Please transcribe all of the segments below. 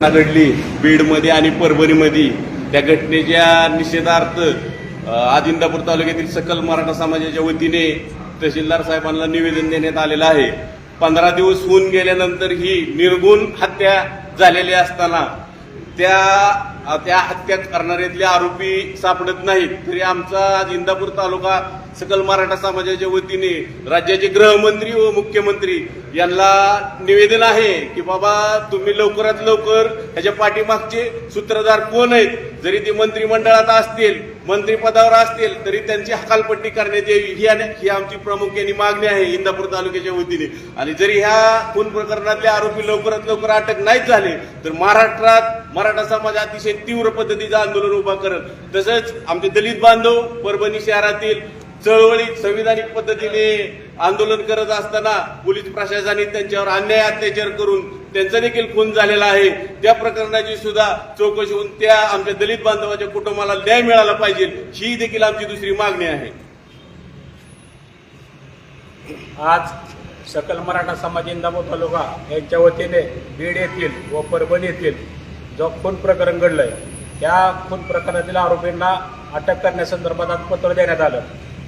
घटना घडली बीडमध्ये आणि परभणीमध्ये. त्या घटनेच्या निषेधार्थ आदिंदापूर तालुक्यातील सकल मराठा समाजाच्या वतीने तहसीलदार साहेबांना निवेदन देण्यात आलेलं आहे. पंधरा दिवस होऊन गेल्यानंतर ही निर्गुण हत्या झालेली असताना त्या त्या हत्या करणाऱ्यातले आरोपी सापडत नाहीत. तरी आमचा जिंदापूर तालुका सकल मराठा समाजाच्या वतीने राज्याचे गृहमंत्री व मुख्यमंत्री यांना निवेदन आहे की बाबा तुम्ही लवकरात लवकर ह्याच्या पाठीमागचे सूत्रधार कोण आहेत? जरी ते मंत्रिमंडळात असतील मंत्रिपदावर असतील तरी त्यांची हकालपट्टी करण्यात यावी. ही आणि- ही आमची प्रामुख्याने मागणी आहे इंदापूर तालुक्याच्या वतीने. आणि जरी ह्या खून प्रकरणातले आरोपी लवकरात लवकर अटक नाही झाले तर महाराष्ट्रात मराठा समाज अतिशय तीव्र पद्धतीचं आंदोलन उभा करत तसंच आमचे दलित बांधव परभणी शहरातील चळवळीत संविधानिक पद्धतीने आंदोलन करत असताना पोलीस प्रशासनाने त्यांच्यावर अन्याय अत्याचार करून त्यांचा देखील खून झालेला आहे. त्या प्रकरणाची सुद्धा चौकशी होऊन त्या आमच्या दलित बांधवाच्या कुटुंबाला न्याय मिळाला पाहिजे ही देखील आमची दुसरी मागणी आहे. आज सकल मराठा समाज इंदापूर तालुका यांच्या वतीने बीड येथील व परभणी येथील जो खून प्रकरण घडलंय त्या खून प्रकरणातील आरोपींना अटक करण्यासंदर्भात आज पत्र देण्यात आलं.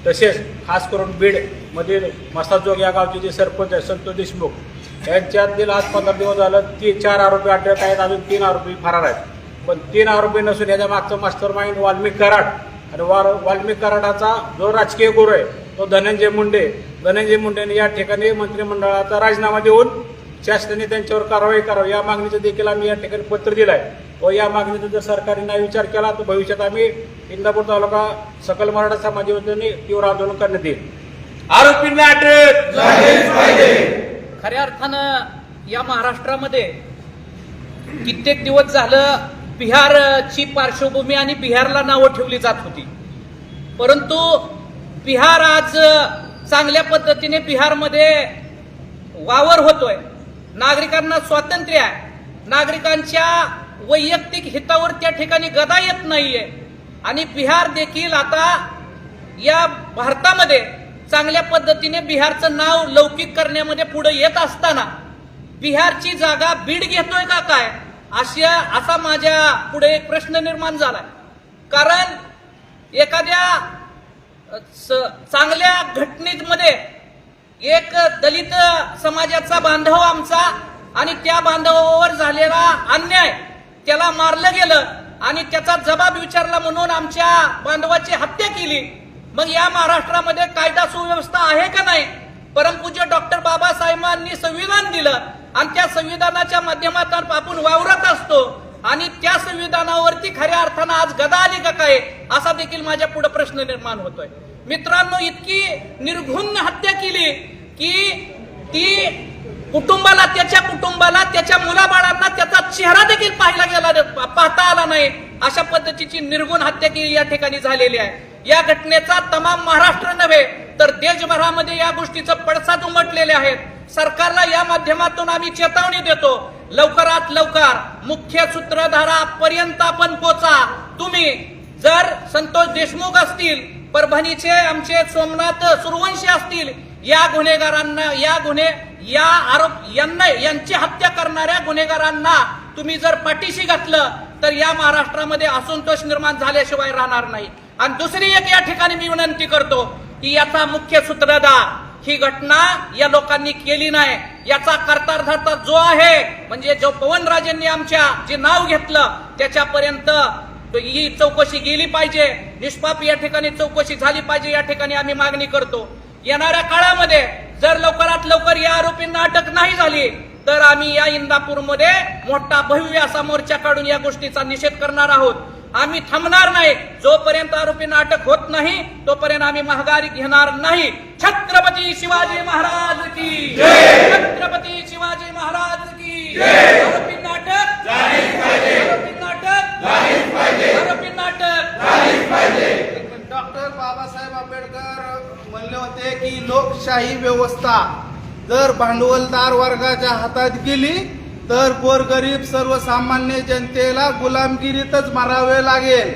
तसेच खास करून बीडमधील मसाजोग या गावचे जे सरपंच आहे संतोष देशमुख यांच्यातील आज पंधरा दिवस झालं ती चार आरोपी अटक आहेत अजून तीन आरोपी फरार आहेत. पण तीन आरोपी नसून याच्या मागचं मास्टर माइंड वाल्मिक कराड. आणि वार वाल्मिक कराडाचा जो राजकीय गुरु आहे तो धनंजय मुंडे. धनंजय मुंडेने या ठिकाणी मंत्रिमंडळाचा राजीनामा देऊन शासनाने त्यांच्यावर कारवाई करावी या मागणीचं देखील आम्ही या ठिकाणी पत्र दिलं आहे व या मागणीचा जर सरकारने नाही विचार केला तर भविष्यात आम्ही इंदापूर तालुका सकल मराठा समाज वतीने तीव्र आंदोलन करण्यात येईल. आरोपींना अटक खऱ्या अर्थानं या महाराष्ट्रामध्ये कित्येक दिवस झालं बिहारची पार्श्वभूमी आणि बिहारला नावं ठेवली जात होती. परंतु बिहार आज चांगल्या पद्धतीने बिहारमध्ये वावर होतोय. नागरिकांना स्वातंत्र्य आहे. नागरिकांच्या वैयक्तिक हितावर त्या ठिकाणी गदा येत नाहीये. आणि बिहार देखील आता या भारतामध्ये चांगल्या पद्धतीने बिहारचं नाव लौकिक करण्यामध्ये पुढे येत असताना बिहारची जागा बीड घेतोय का काय? अशा असा माझ्या पुढे एक प्रश्न निर्माण झालाय. कारण एखाद्या स- चांगल्या घटनेमध्ये एक दलित समाजाचा बांधव आमचा आणि त्या बांधवावर झालेला अन्याय त्याला मारलं गेलं आणि त्याचा जबाब विचारला म्हणून आमच्या बांधवाची हत्या केली. मग या महाराष्ट्रामध्ये कायदा सुव्यवस्था आहे का नाही? परमपूज्य डॉक्टर बाबासाहेबांनी संविधान दिलं आणि त्या संविधानाच्या माध्यमातून आपण वावरत असतो. आणि त्या संविधानावरती खऱ्या अर्थानं आज गदा आली का काय? असा देखील माझ्या पुढे प्रश्न निर्माण होतोय. मित्रांनो इतकी निर्घुण हत्या केली की ती कुटुंबाला त्याच्या कुटुंबाला त्याच्या मुलाबाळांना त्याचा चेहरा देखील पाहिला गेला पाहता आला नाही. अशा पद्धतीची निर्गुण हत्या केली या ठिकाणी झालेली आहे. या घटनेचा तमाम महाराष्ट्र नव्हे तर देशभरामध्ये या गोष्टीचं पडसाद उमटलेले आहेत. सरकारला या माध्यमातून आम्ही चेतावणी देतो. लवकरात लवकर मुख्य सूत्रधारापर्यंत आपण पोचा. तुम्ही जर संतोष देशमुख असतील परभणीचे आमचे सोमनाथ सुरवंशी असतील या गुन्हेगारांना या गुन्हे या आरोप यांना यांची हत्या करणाऱ्या गुन्हेगारांना तुम्ही जर पाठीशी घातलं तर या महाराष्ट्रामध्ये असंतोष निर्माण झाल्याशिवाय राहणार नाही. आणि दुसरी एक या ठिकाणी मी विनंती करतो की याचा मुख्य सूत्रधार ही घटना या लोकांनी केली नाही. याचा कर्तार्थाचा जो आहे म्हणजे जो पवनराजेंनी आमच्या जे नाव घेतलं त्याच्यापर्यंत ही चौकशी गेली पाहिजे. निष्पाप या ठिकाणी चौकशी झाली पाहिजे या ठिकाणी आम्ही मागणी करतो. येणाऱ्या काळामध्ये जर लवकरात लवकर या आरोपींना अटक नाही झाली तर आम्ही या इंदापूरमध्ये मोठा भव्य असा मोर्चा काढून या गोष्टीचा निषेध करणार आहोत. आम्ही थांबणार नाही. जोपर्यंत आरोपींना अटक होत नाही तोपर्यंत आम्ही महागारी घेणार नाही. छत्रपती शिवाजी महाराज की छत्रपती शिवाजी महाराज की आरोपींना अटक आरोपींना अटक आरोपींना अटक डॉक्टर बाबासाहेब आंबेडकर म्हणले होते की लोकशाही व्यवस्था जर भांडवलदार वर्गाच्या हातात गेली तर गोरगरीब सर्वसामान्य जनतेला गुलामगिरीतच मारावे लागेल.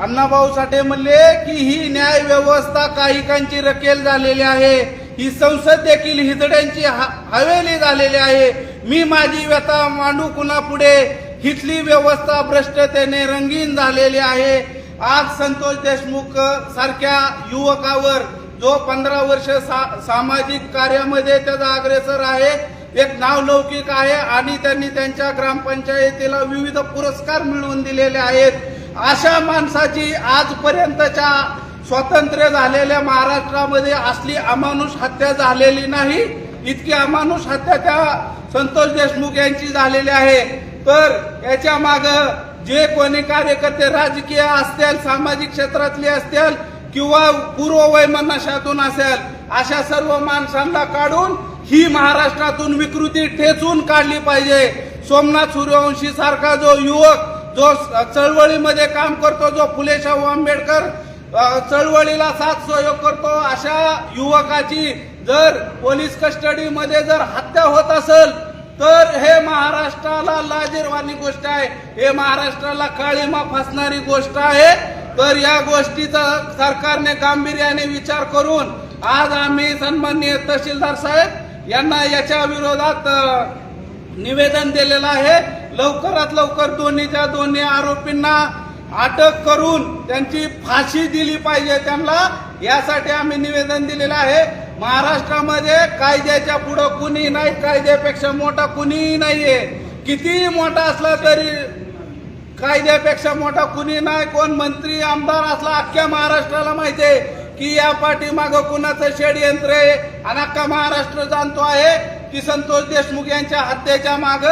अण्णाभाऊ साठे म्हणले की ही न्याय व्यवस्था काहीकांची रकेल झालेली आहे. ही संसद देखील हिजड्यांची हा- हवेली झालेली आहे. मी माझी व्यथा मांडू कुणापुढे? हिथली व्यवस्था भ्रष्टतेने रंगीन झालेली आहे. आज संतोष देशमुख सारख्या युवकावर जो पंधरा वर्ष सा- सामाजिक कार्यामध्ये त्याचा अग्रेसर आहे एक नावलौकिक आहे आणि त्यांनी त्यांच्या ग्रामपंचायतीला विविध पुरस्कार मिळवून दिलेले आहेत. अशा माणसाची आजपर्यंतच्या स्वातंत्र्य झालेल्या महाराष्ट्रामध्ये असली अमानुष हत्या झालेली नाही इतकी अमानुष हत्या त्या संतोष देशमुख यांची झालेली आहे. तर याच्या मागं जे कोणी कार्यकर्ते राजकीय असतील सामाजिक क्षेत्रातले असतील किंवा पूर्व वैमनशातून असेल अशा सर्व माणसांना काढून ही महाराष्ट्रातून विकृती ठेचून काढली पाहिजे. सोमनाथ सूर्यवंशी सारखा जो युवक जो चळवळीमध्ये काम करतो जो फुले शाहू आंबेडकर चळवळीला साथ सहयोग करतो अशा युवकाची जर पोलीस कस्टडीमध्ये जर हत्या होत असेल तर हे महाराष्ट्राला लाजीरवाणी गोष्ट आहे. हे महाराष्ट्राला काळीमा फासणारी गोष्ट आहे. तर या गोष्टीचा सरकारने गांभीर्याने विचार करून आज आम्ही सन्माननीय तहसीलदार साहेब यांना याच्या विरोधात निवेदन दिलेलं आहे. लवकरात लवकर दोन्हीच्या दोन्ही आरोपींना अटक करून त्यांची फाशी दिली पाहिजे त्यांना. यासाठी आम्ही निवेदन दिलेलं आहे. महाराष्ट्रामध्ये कायद्याच्या पुढं कुणी नाही कायद्यापेक्षा मोठा कुणीही नाहीये. कितीही मोठा असला तरी कायद्यापेक्षा मोठा कुणी नाही कोण मंत्री आमदार असला अख्ख्या महाराष्ट्राला माहिती आहे की या पाठीमागं कुणाचं षडयंत्र आहे? आणि अख्खा महाराष्ट्र जाणतो आहे की संतोष देशमुख यांच्या हत्येच्या माग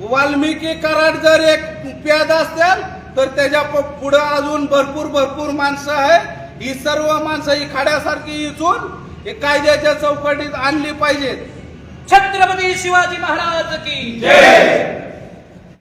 वाल्मिकी कराड जर एक प्याद असतील तर त्याच्या प- पुढं अजून भरपूर भरपूर माणसं आहे ही सर्व माणसं ही खाड्यासारखी इचून हे कायद्याच्या चौकटीत आणली पाहिजेत. छत्रपती शिवाजी महाराज की